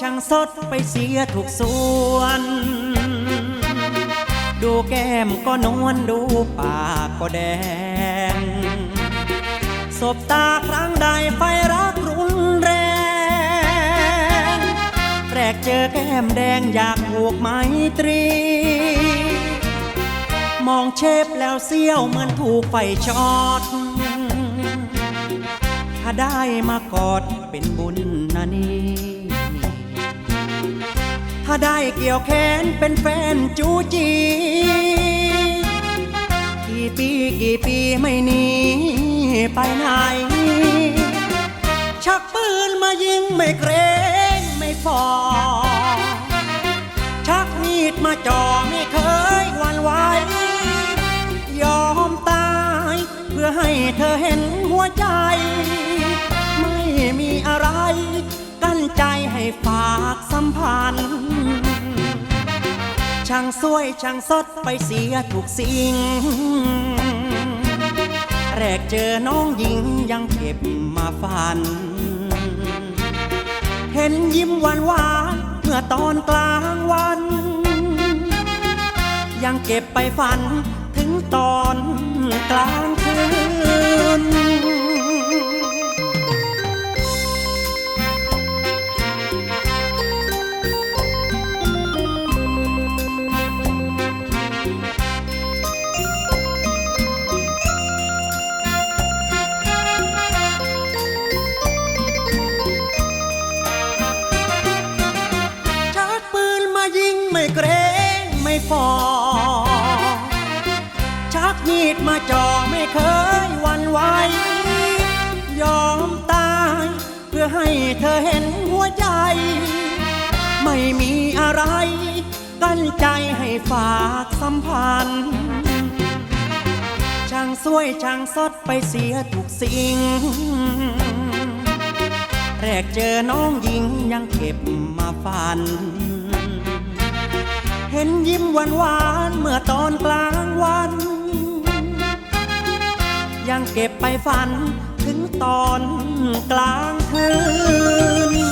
ช่างสดไปเสียทุกส่วน ดูแก้มก็นวลดูปากก็แดง สบตาครั้งใดไฟรักรุนแรงแรกเจอแก้มแดงอยากผูกไมตรี มองเชฟแล้วเสี้ยวเหมือนถูกไฟช็อตถ้าได้มากอดเป็นบุญนะนี่ ถ้าได้เกี่ยวแขนเป็นแฟนจูจี กี่ปีกี่ปีไม่หนีไปไหน ชักปืนมายิงไม่เกรงไม่ฟอชักมีดมาจ่อไม่เคยหวั่นไหวยอมตาย เพื่อให้เธอเห็นหัวใจ ไม่มีอะไร กั้นใจให้ฝากางสวยช่างสดไปเสียทุกสิ่ง แรกเจอน้องหญิงยังเก็บมาฝัน เห็นยิ้มหวานหวานๆเมื่อตอนกลางวัน ยังเก็บไปฝันถึงตอน ไม่เกรงไม่ฟอ ชักมีดมาจ่อไม่เคยหวันไหวยอมตาย เพื่อให้เธอเห็นหัวใจ ไม่มีอะไร กั้นใจให้ฝากสัมพันธ์ช่างสวยช่างสดไปเสียทุกสิ่ง แรกเจอน้องหญิงยังเก็บมาฝัน็นยิ้มหวานหวานเมื่อตอนกลางวัน ยังเก็บไปฝันถึงตอนกลางคืน